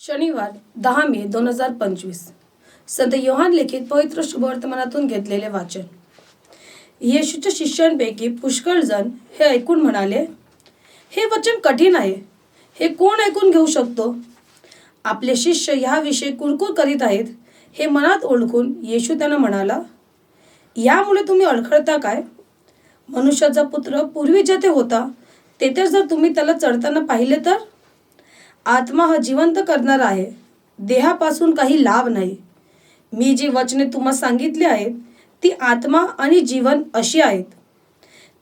शनिवार दहा मे दोन हजार पंचवीस. संत योहान लिखित पवित्र शुभवर्तमानातून घेतलेले वाचन. येशूच्या शिष्यांपैकी पुष्कळ जण हे ऐकून म्हणाले हे वचन कठीण आहे. हे कोण ऐकून घेऊ शकतो? आपले शिष्य ह्याविषयी कुरकुर करीत आहेत हे मनात ओळखून येशू त्यांना म्हणाला यामुळे तुम्ही अडखळता काय? मनुष्याचा पुत्र पूर्वी जेथे होता तेथे जर तुम्ही त्याला चढताना पाहिले तर? आत्मा हा जिवंत करणारा आहे. देहापासून काही लाभ नाही. मी जी वचने तुम्हा सांगितली आहेत ती आत्मा आणि जीवन अशी आहेत.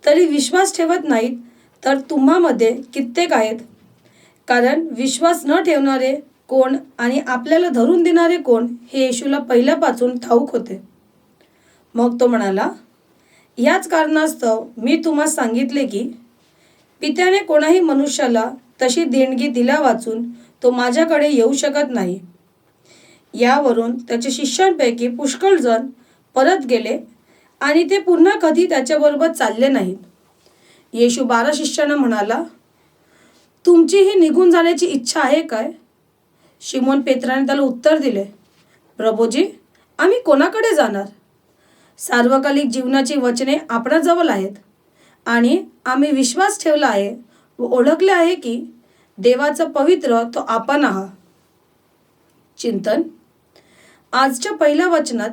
तरी विश्वास ठेवत नाहीत तर तुम्हामध्ये कित्येक आहेत. कारण विश्वास न ठेवणारे कोण आणि आपल्याला धरून देणारे कोण हे येशूला पहिल्यापासून ठाऊक होते. मग तो म्हणाला याच कारणास्तव मी तुम्हाला सांगितले की पित्याने कोणाही मनुष्याला तशी देणगी दिला वाचून तो माझ्याकडे येऊ शकत नाही. यावरून त्याच्या शिष्यांपैकी पुष्कळ जण परत गेले आणि ते पुन्हा कधी त्याच्याबरोबर चालले नाहीत. येशू बारा शिष्यांना म्हणाला तुमची ही निघून जाण्याची इच्छा आहे काय? शिमोन पेत्राने त्याला उत्तर दिले प्रभूजी आम्ही कोणाकडे जाणार? सार्वकालिक जीवनाची वचने आपणाजवळ आहेत आणि आम्ही विश्वास ठेवला आहे व ओळखले आहे की देवाचा पवित्र तो आपण आहात चिंतन. आजच्या पहिल्या वचनात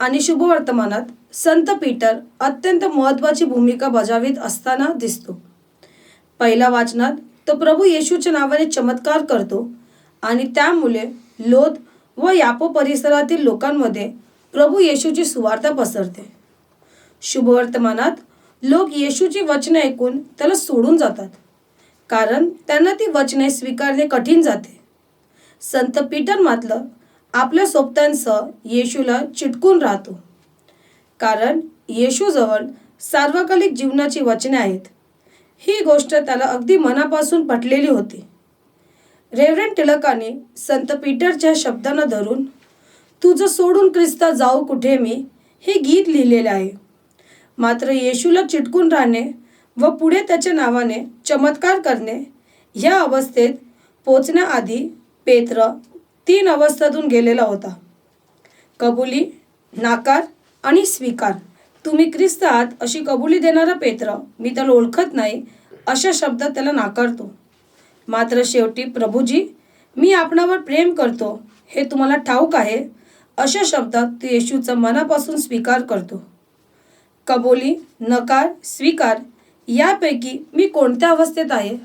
आणि शुभवर्तमानात संत पीटर अत्यंत महत्त्वाची भूमिका बजावित असताना दिसतो. पहिल्या वाचनात तो प्रभू येशूच्या नावाने चमत्कार करतो आणि त्यामुळे लोध व यापो परिसरातील लोकांमध्ये प्रभू येशूची सुवार्ता पसरते. शुभवर्तमानात लोक येशूची वचने ऐकून त्याला सोडून जातात. कारण त्यांना ती वचने स्वीकारणे कठीण जाते. संत पीटर मात्र आपल्या सोबत्यांसह येशूला चिटकून राहतो. कारण येशूजवळ सार्वकालिक जीवनाची वचने आहेत. ही गोष्ट त्याला अगदी मनापासून पटलेली होती. रेव्हरेंट टिळकाने संत पीटरच्या शब्दांना धरून तुझं सोडून ख्रिस्ता जाऊ कुठे मी? हे गीत लिहिलेले आहे. मात्र येशूला चिटकून राहणे व पुढे त्याच्या नावाने चमत्कार करणे ह्या अवस्थेत पोचण्याआधी पेत्र तीन अवस्थातून गेलेला होता. कबुली नाकार आणि स्वीकार. तुम्ही ख्रिस्त आहात अशी कबुली देणारा पेत्र मी त्याला ओळखत नाही अशा शब्दात त्याला नाकारतो. मात्र शेवटी प्रभूजी मी आपणावर प्रेम करतो हे तुम्हाला ठाऊक आहे अशा शब्दात तो येशूचा मनापासून स्वीकार करतो. कबोली नकार स्वीकार यापैकी मी कोणत्या अवस्थेत आहे?